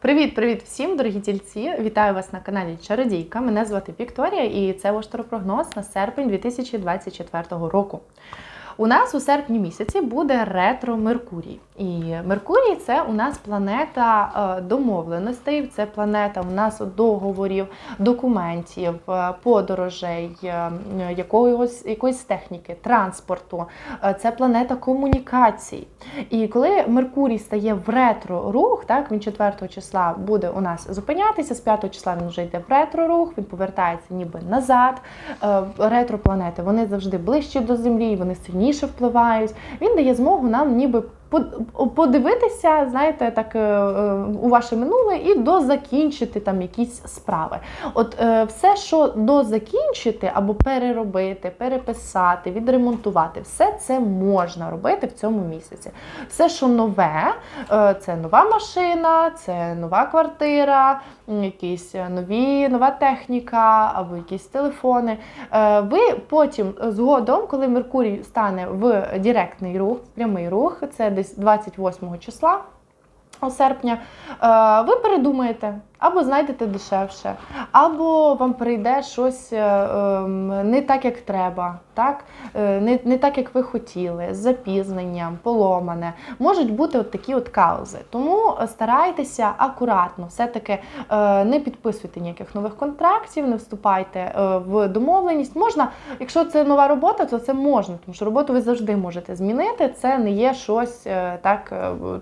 Привіт-привіт всім, дорогі тільці! Вітаю вас на каналі Чародійка. Мене звати Вікторія і це ваш таропрогноз на серпень 2024 року. У нас у серпні місяці буде ретро Меркурій. І Меркурій це у нас планета е, домовленостей, це планета у нас договорів, документів, е, подорожей, е, якоїсь, якоїсь техніки, транспорту. Це планета комунікацій. І коли Меркурій стає в ретро рух, так він 4 числа буде у нас зупинятися, з 5 числа він вже йде в ретро рух, він повертається ніби назад. Ретро-планети вони завжди ближче до Землі, вони сильніше впливають. Він дає змогу нам ніби подивитися, знаєте, так е, е, у ваше минуле і дозакінчити там якісь справи. От е, все, що дозакінчити або переробити, переписати, відремонтувати, все це можна робити в цьому місяці. Все, що нове, це нова машина, це нова квартира, якісь е, нові, нова техніка або якісь телефони. Е, Ви потім згодом, коли Меркурій стане в директний рух, прямий рух, це десь 28 числа. Серпня, е, ви передумаєте, або знайдете дешевше, або вам прийде щось е, ем, не так, як треба, так? Е, не, не так, як ви хотіли, з запізненням, поломане. Можуть бути от такі от каузи. Тому старайтеся акуратно, все-таки е, не підписуйте ніяких нових контрактів, не вступайте в домовленість. Можна, якщо це нова робота, то це можна, тому що роботу ви завжди можете змінити. Це не є щось так,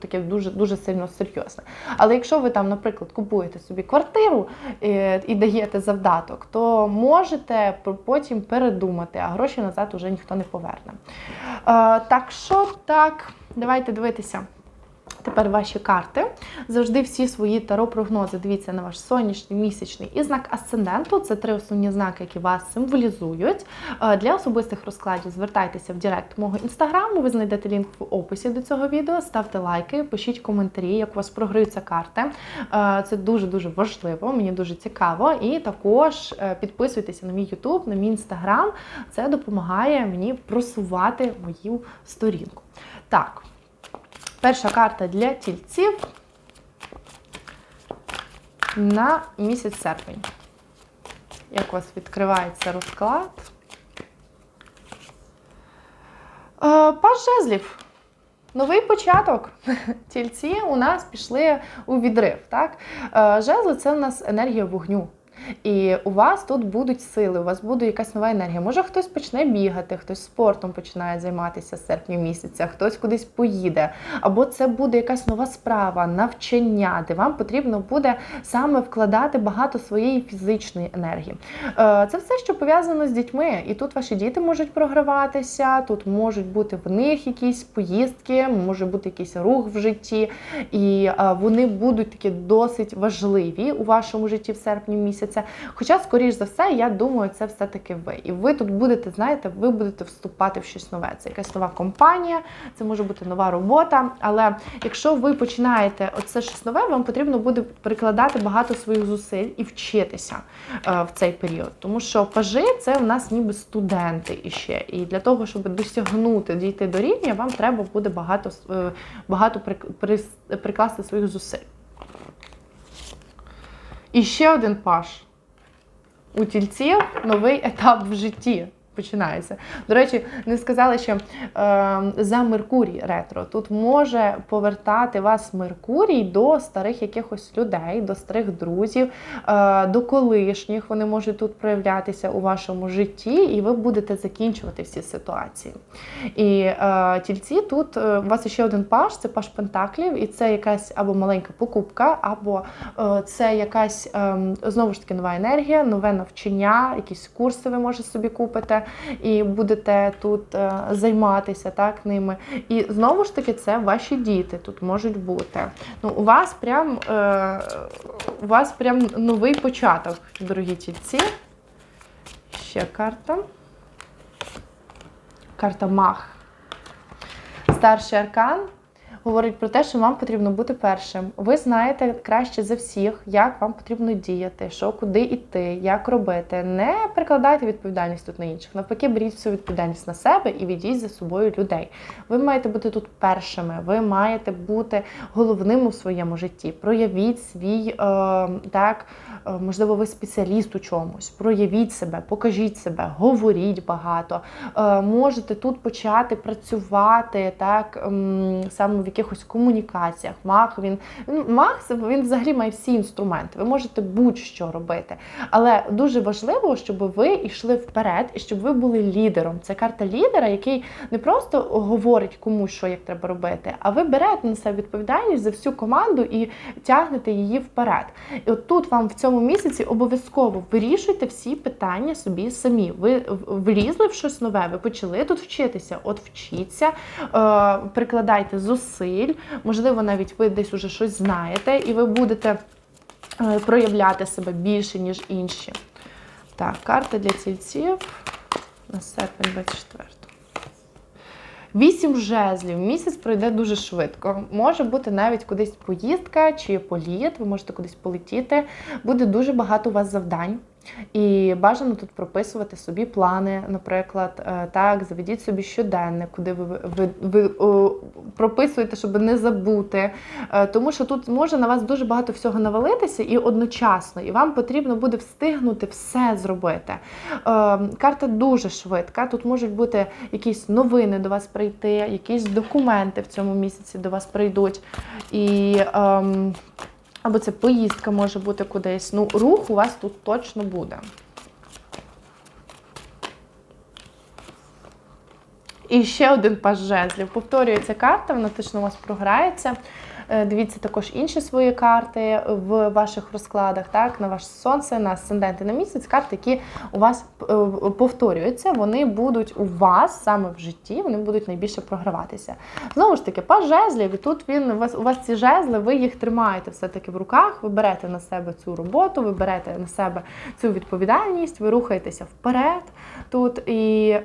таке дуже, дуже сильно серйозне. Але якщо ви там, наприклад, купуєте собі квартиру е, і даєте завдаток, то можете потім передумати, а гроші назад уже ніхто не поверне. Е, Так що так, давайте дивитися. Тепер ваші карти. Завжди всі свої таро-прогнози дивіться на ваш сонячний, місячний і знак асценденту. Це три основні знаки, які вас символізують. Е, Для особистих розкладів звертайтеся в директ мого інстаграму. Ви знайдете лінк в описі до цього відео. Ставте лайки, пишіть коментарі, як у вас програються карти. Е, Це дуже дуже важливо, мені дуже цікаво. І також е, підписуйтеся на мій YouTube, на мій інстаграм. Це допомагає мені просувати мою сторінку. Так. Перша карта для тільців на місяць серпень. Як у вас відкривається розклад? Е, Паж жезлів. Новий початок. Тільці у нас пішли у відрив. Так? Е, Жезли це у нас енергія вогню. І у вас тут будуть сили, у вас буде якась нова енергія. Може, хтось почне бігати, хтось спортом починає займатися з серпня місяця, хтось кудись поїде. Або це буде якась нова справа, навчання, де вам потрібно буде саме вкладати багато своєї фізичної енергії. Е, Це все, що пов'язано з дітьми. І тут ваші діти можуть програватися, тут можуть бути в них якісь поїздки, може бути якийсь рух в житті, і е, вони будуть такі досить важливі у вашому житті в серпні місяця. Хоча, скоріш за все, я думаю, це все-таки ви. І ви тут будете, знаєте, ви будете вступати в щось нове. Це якась нова компанія, це може бути нова робота. Але якщо ви починаєте оце щось нове, вам потрібно буде прикладати багато своїх зусиль і вчитися е, в цей період. Тому що пажи це в нас ніби студенти іще. І для того, щоб досягнути, дійти до рівня, вам треба буде багато, е, багато прикласти своїх зусиль. І ще один паш. У тільців новий етап в житті починається. До речі, не сказали, що е, за Меркурій ретро. Тут може повертати вас Меркурій до старих якихось людей, до старих друзів, е, до колишніх. Вони можуть тут проявлятися у вашому житті, і ви будете закінчувати всі ситуації. І е, тільці тут е, у вас ще один паш, це паш Пентаклів, і це якась або маленька покупка, або е, це якась е, знову ж таки нова енергія, нове навчання, якісь курси ви можете собі купити і будете тут е, займатися так ними. І знову ж таки, це ваші діти тут можуть бути. Ну, у вас прям е, у вас прям новий початок, дорогі тільці. Ще карта. Карта Мах. Старший аркан. Говорить про те, що вам потрібно бути першим. Ви знаєте краще за всіх, як вам потрібно діяти, що куди йти, як робити. Не перекладайте відповідальність тут на інших. Навпаки, беріть всю відповідальність на себе і ведіть за собою людей. Ви маєте бути тут першими, ви маєте бути головним у своєму житті. Проявіть свій е, так, е, можливо, ви спеціаліст у чомусь. Проявіть себе, покажіть себе, говоріть багато. Е, можете тут почати працювати так ем, саме в якихось комунікаціях. Маг він він він взагалі має всі інструменти. Ви можете будь-що робити. Але дуже важливо, щоб ви йшли вперед і щоб ви були лідером. Це карта лідера, який не просто говорить комусь, що як треба робити, а ви берете на себе відповідальність за всю команду і тягнете її вперед. І от тут вам в цьому місяці обов'язково вирішуйте всі питання собі самі. Ви влізли в щось нове, ви почали тут вчитися. От вчіться, е, прикладайте зусиль, можливо, навіть ви десь уже щось знаєте, і ви будете е, проявляти себе більше, ніж інші. Так, карта для цільців на серпень 24. Вісім жезлів. Місяць пройде дуже швидко. Може бути навіть кудись поїздка чи політ, ви можете кудись полетіти. Буде дуже багато у вас завдань. І бажано тут прописувати собі плани, наприклад, Е, так, заведіть собі щоденник, куди ви, ви, ви о, прописуєте, щоб не забути. Е, Тому що тут може на вас дуже багато всього навалитися і одночасно, і вам потрібно буде встигнути все зробити. Е, Карта дуже швидка. Тут можуть бути якісь новини до вас прийти, якісь документи в цьому місяці до вас прийдуть. І ем, або це поїздка може бути кудись. Ну, рух у вас тут точно буде. І ще один паж жезлів. Повторюється карта, вона точно у вас програється. Е, Дивіться також інші свої карти в ваших розкладах, так, на ваше сонце, на асцендент і на місяць. Карти, які у вас е, повторюються, вони будуть у вас саме в житті, вони будуть найбільше програватися. Знову ж таки, паж жезлів, і тут він у вас у вас ці жезли, ви їх тримаєте все-таки в руках, ви берете на себе цю роботу, ви берете на себе цю відповідальність, ви рухаєтеся вперед тут. І е,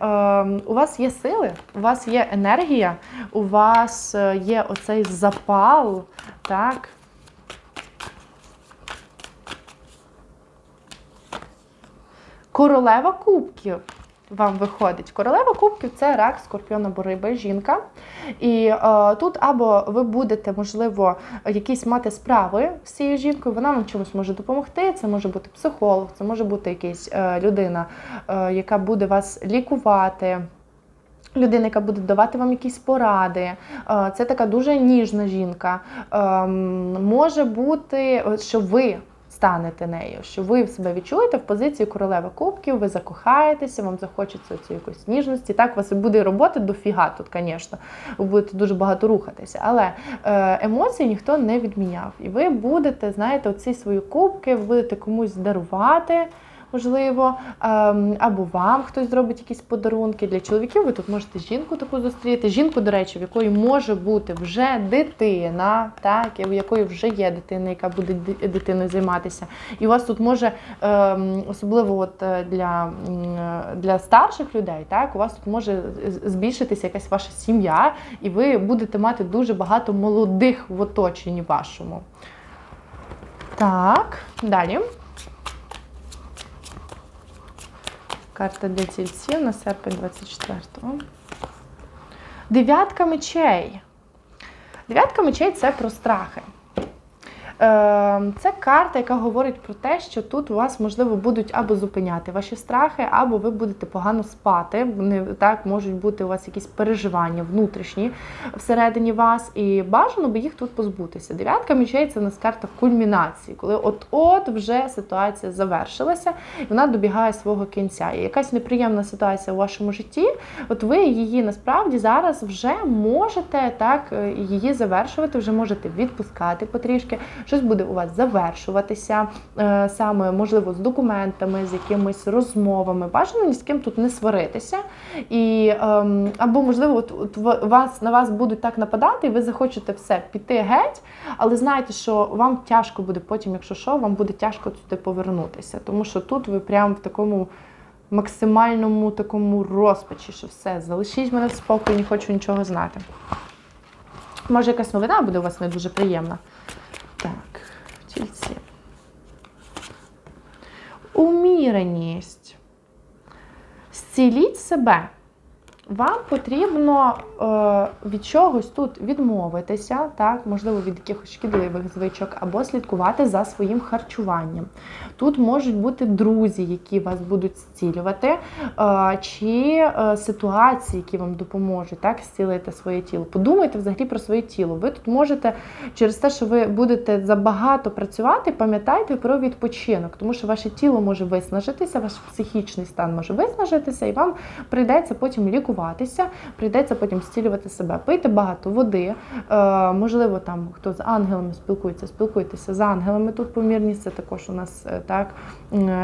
у вас є сили, у вас є енергія, у вас е, є оцей запал, так. Королева кубків вам виходить. Королева кубків це рак, скорпіон або риба, жінка. І е, тут або ви будете, можливо, якісь мати справи з цією жінкою, вона вам чомусь може допомогти. Це може бути психолог, це може бути якась е, людина, е, яка буде вас лікувати. Людина, яка буде давати вам якісь поради, Е, це така дуже ніжна жінка. Ем, Може бути, що ви станете нею, що ви себе відчуєте в позиції королеви кубків, ви закохаєтеся, вам захочеться цю якоїсь ніжності. Так, у вас буде роботи дофіга тут, звісно, ви будете дуже багато рухатися. Але е, емоції ніхто не відміняв. І ви будете, знаєте, оці свої кубки, ви будете комусь дарувати можливо, ем, або вам хтось зробить якісь подарунки. Для чоловіків ви тут можете жінку таку зустріти. Жінку, до речі, в якої може бути вже дитина, так, в якої вже є дитина, яка буде дитиною займатися. І у вас тут може, ем, особливо от е, для, е, для старших людей, так, у вас тут може збільшитися якась ваша сім'я, і ви будете мати дуже багато молодих в оточенні вашому. Так, далі. Карта для тільців на серпень 24-го. Дев'ятка мечей. Дев'ятка мечей це про страхи. Е, Це карта, яка говорить про те, що тут у вас, можливо, будуть або зупиняти ваші страхи, або ви будете погано спати. Так можуть бути у вас якісь переживання внутрішні всередині вас, і бажано би їх тут позбутися. Дев'ятка мечей це у нас карта кульмінації, коли от-от вже ситуація завершилася, і вона добігає свого кінця. І якась неприємна ситуація у вашому житті, от ви її насправді зараз вже можете так її завершувати, вже можете відпускати потрішки. Щось буде у вас завершуватися е, саме, можливо, з документами, з якимись розмовами. Бажано ні з ким тут не сваритися. І, ем, або, можливо, от, вас, на вас будуть так нападати, і ви захочете все піти геть, але знаєте, що вам тяжко буде потім, якщо що, вам буде тяжко туди повернутися. Тому що тут ви прямо в такому максимальному такому розпачі, що все, залишіть мене в спокій, не хочу нічого знати. Може, якась новина буде у вас не дуже приємна. Так, тільці. Уміреність. Зціліть себе. Вам потрібно е, від чогось тут відмовитися, так, можливо, від якихось шкідливих звичок, або слідкувати за своїм харчуванням. Тут можуть бути друзі, які вас будуть зцілювати, е, чи е, ситуації, які вам допоможуть так, зцілити своє тіло. Подумайте взагалі про своє тіло. Ви тут можете через те, що ви будете забагато працювати, пам'ятайте про відпочинок, тому що ваше тіло може виснажитися, ваш психічний стан може виснажитися, і вам прийдеться потім лікуватися, прийдеться потім зцілювати себе. Пийте багато води. Е, можливо, там хто з ангелами спілкується, спілкуйтеся з ангелами. Тут помірність це також у нас е, так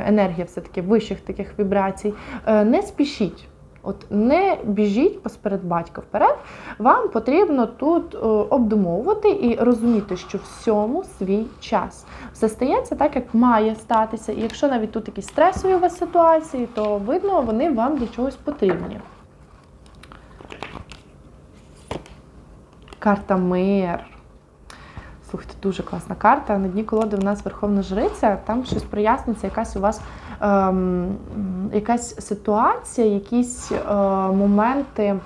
енергія все-таки вищих таких вібрацій. Е, не спішіть. От не біжіть посеред батька вперед. Вам потрібно тут е, обдумовувати і розуміти, що всьому свій час. Все стається так, як має статися. І якщо навіть тут якісь стресові у вас ситуації, то видно, вони вам для чогось потрібні. Карта мир. Слухайте, дуже класна карта. На дні колоди у нас Верховна Жриця, там щось проясниться, якась у вас ем, якась ситуація, якісь е, моменти,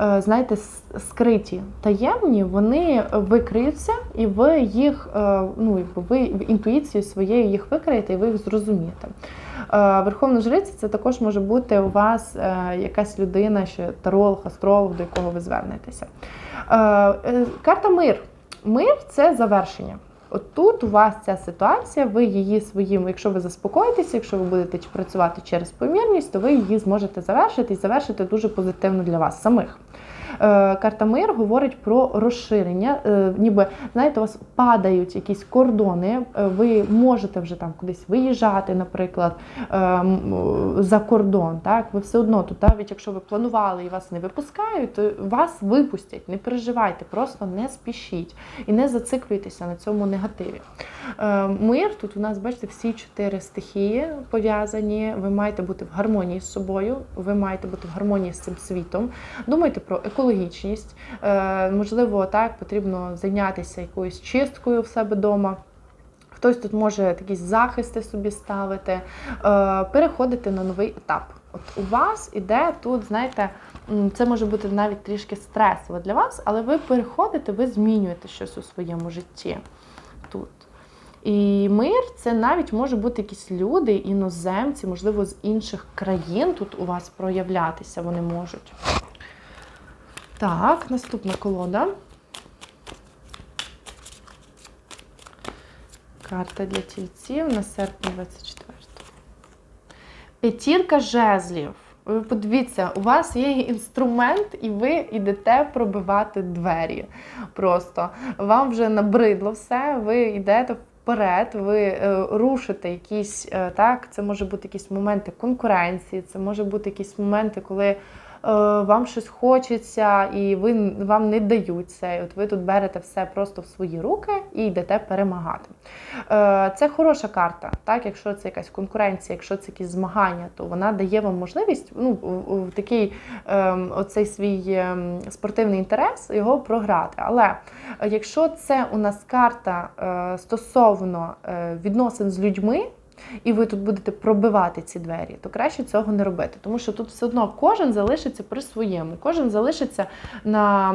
е, знаєте, скриті, таємні, вони викриються, і ви їх, е, ну, ви інтуїцією своєю їх викриєте, і ви їх зрозумієте. Е, Верховна Жриця це також може бути у вас якась людина, що таролог, астролог, до якого ви звернетеся. Е, е, Карта мир. Мир це завершення. От тут у вас ця ситуація, ви її своїм, якщо ви заспокоїтеся, якщо ви будете працювати через помірність, то ви її зможете завершити і завершити дуже позитивно для вас самих. Е, Карта мир говорить про розширення, е, ніби знаєте, у вас падають якісь кордони, е, ви можете вже там кудись виїжджати, наприклад, за кордон. Так, ви все одно тут, навіть якщо ви планували і вас не випускають, то вас випустять. Не переживайте, просто не спішіть і не зациклюйтеся на цьому негативі. Мир тут у нас, бачите, всі чотири стихії пов'язані. Ви маєте бути в гармонії з собою, ви маєте бути в гармонії з цим світом. Думайте про екологічність. Е, Можливо, так потрібно зайнятися якоюсь чисткою в себе вдома. Хтось тут може якісь захисти собі ставити, е, переходити на новий етап. От у вас іде тут, знаєте, це може бути навіть трішки стресово для вас, але ви переходите, ви змінюєте щось у своєму житті тут. І мир це навіть може бути якісь люди, іноземці, можливо, з інших країн тут у вас проявлятися вони можуть. Так, наступна колода. Карта для тільців на серпень 24. П'ятірка жезлів. Ви подивіться, у вас є інструмент, і ви йдете пробивати двері. Просто вам вже набридло все, ви йдете вперед, ви е, рушите якісь е, так. Це може бути якісь моменти конкуренції, це може бути якісь моменти, коли вам щось хочеться, і ви вам не дають це. От ви тут берете все просто в свої руки і йдете перемагати. Е, Це хороша карта. Так, якщо це якась конкуренція, якщо це якісь змагання, то вона дає вам можливість ну, в, такий ем, оцей свій ем, спортивний інтерес його програти. Але е, якщо це у нас карта е, стосовно е, відносин з людьми. І ви тут будете пробивати ці двері, то краще цього не робити, тому що тут все одно кожен залишиться при своєму, кожен залишиться на,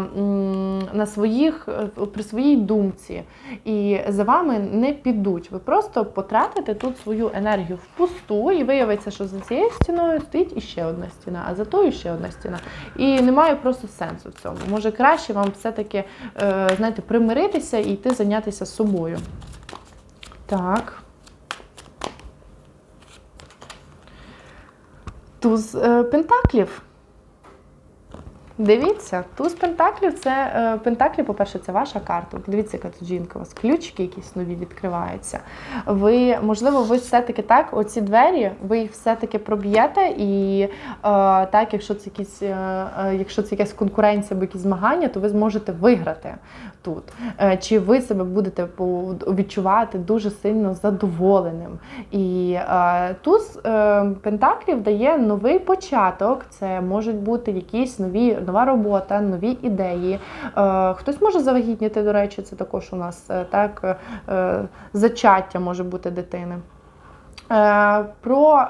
на своїх е, при своїй думці, і за вами не підуть. Ви просто потратите тут свою енергію впусту, і виявиться, що за цією стіною стоїть іще одна стіна, а за тою ще одна стіна. І немає просто сенсу в цьому. Може краще вам все-таки е, знаєте, примиритися і йти зайнятися собою. Так. Туз е, пентаклів. Дивіться, туз пентаклів це е, пентаклі, по-перше, це ваша карта. Дивіться, яка тут жінка у вас ключики якісь нові відкриваються. Ви, можливо, ви все-таки так, оці двері, ви їх все-таки проб'єте, і е, так, якщо це якісь, е, е, якщо це якась конкуренція або якісь змагання, то ви зможете виграти тут. Е, чи ви себе будете відчувати дуже сильно задоволеним. І е, туз е, пентаклів дає новий початок. Це можуть бути якісь нові нова робота, нові ідеї. Е, Хтось може завагітніти, до речі, це також у нас е, так е, зачаття може бути дитини. Про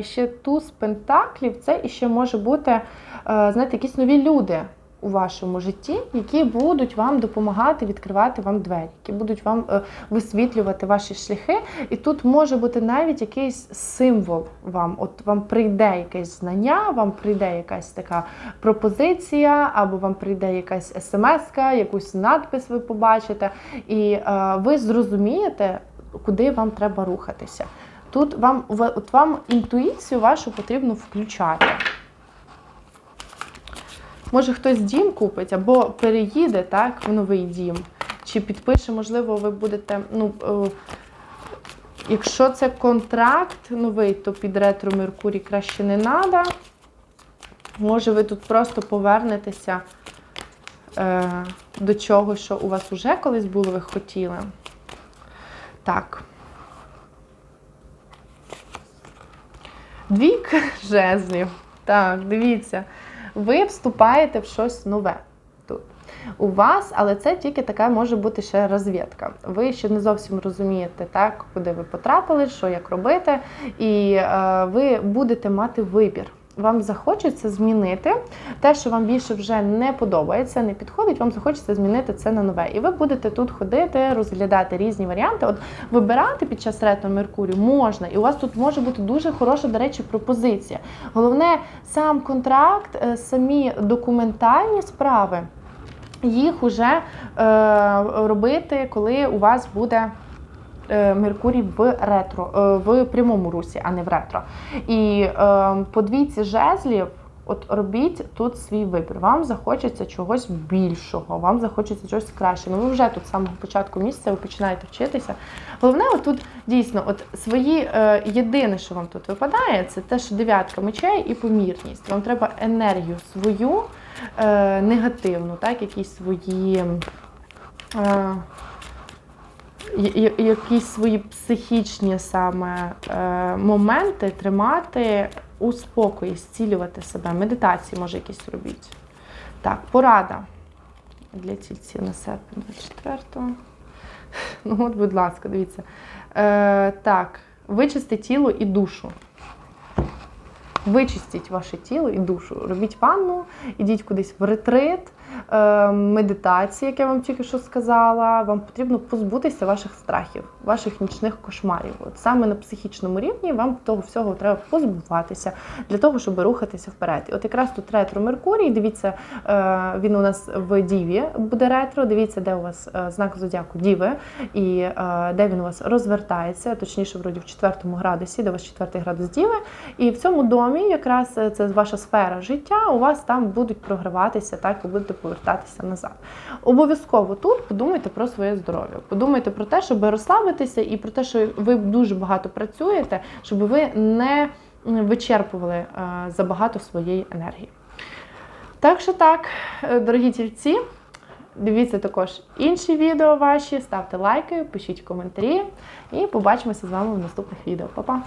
ще туз пентаклів, це іще може бути, знаєте, якісь нові люди у вашому житті, які будуть вам допомагати відкривати вам двері, які будуть вам е, висвітлювати ваші шляхи. І тут може бути навіть якийсь символ вам. От вам прийде якесь знання, вам прийде якась така пропозиція, або вам прийде якась смс-ка, якусь надпис ви побачите, і е, ви зрозумієте, куди вам треба рухатися. Тут вам, от вам інтуїцію вашу потрібно включати. Може, хтось дім купить або переїде так, в новий дім, чи підпише, можливо, ви будете. ну, е, Якщо це контракт новий, то під ретро Меркурій краще не треба. Може, ви тут просто повернетеся е, до чого, що у вас вже колись було, ви хотіли. Так. Двік жезлів. Так, дивіться. Ви вступаєте в щось нове тут. У вас, але це тільки така може бути ще розвідка. Ви ще не зовсім розумієте, так, куди ви потрапили, що як робити, і е, ви будете мати вибір. Вам захочеться змінити те, що вам більше вже не подобається, не підходить, вам захочеться змінити це на нове. І ви будете тут ходити, розглядати різні варіанти. От вибирати під час ретро Меркурію можна, і у вас тут може бути дуже хороша, до речі, пропозиція. Головне, сам контракт, е, самі документальні справи. Їх уже е, робити, коли у вас буде Меркурій в ретро, е, в прямому русі, а не в ретро. І е, по двійці жезлів. От робіть тут свій вибір. Вам захочеться чогось більшого, вам захочеться чогось краще. Ну ви вже тут з самого початку місяця ви починаєте вчитися. Головне, отут дійсно, от свої е, єдине, що вам тут випадає, це те, що дев'ятка мечей і помірність. Вам треба енергію свою е, негативну, так, якісь свої. Е, якісь свої психічні саме е, моменти тримати у спокої, зцілювати себе. Медитації може якісь робіть. Так, порада для тільців на серпень 24-го. Ну, от, будь ласка, дивіться. Е, так, вичисти тіло і душу. Вичистіть ваше тіло і душу. Робіть ванну, ідіть кудись в ретрит, медитації, як я вам тільки що сказала. Вам потрібно позбутися ваших страхів, ваших нічних кошмарів. От саме на психічному рівні вам того всього треба позбуватися для того, щоб рухатися вперед. І от якраз тут ретро Меркурій. Дивіться, е, він у нас в Діві буде ретро. Дивіться, де у вас е, знак зодіаку Діви, і е, де він у вас розвертається, точніше, вроді в четвертому градусі, де у вас четвертий градус Діви. І в цьому домі, якраз це ваша сфера життя, у вас там будуть програватися, так ви будете повертатися назад. Обов'язково тут подумайте про своє здоров'я. Подумайте про те, щоб розслабитися, і про те, що ви дуже багато працюєте, щоб ви не вичерпували е, забагато своєї енергії. Так що так, е, дорогі тільці, дивіться також інші відео ваші, ставте лайки, пишіть коментарі і побачимося з вами в наступних відео. Па-па!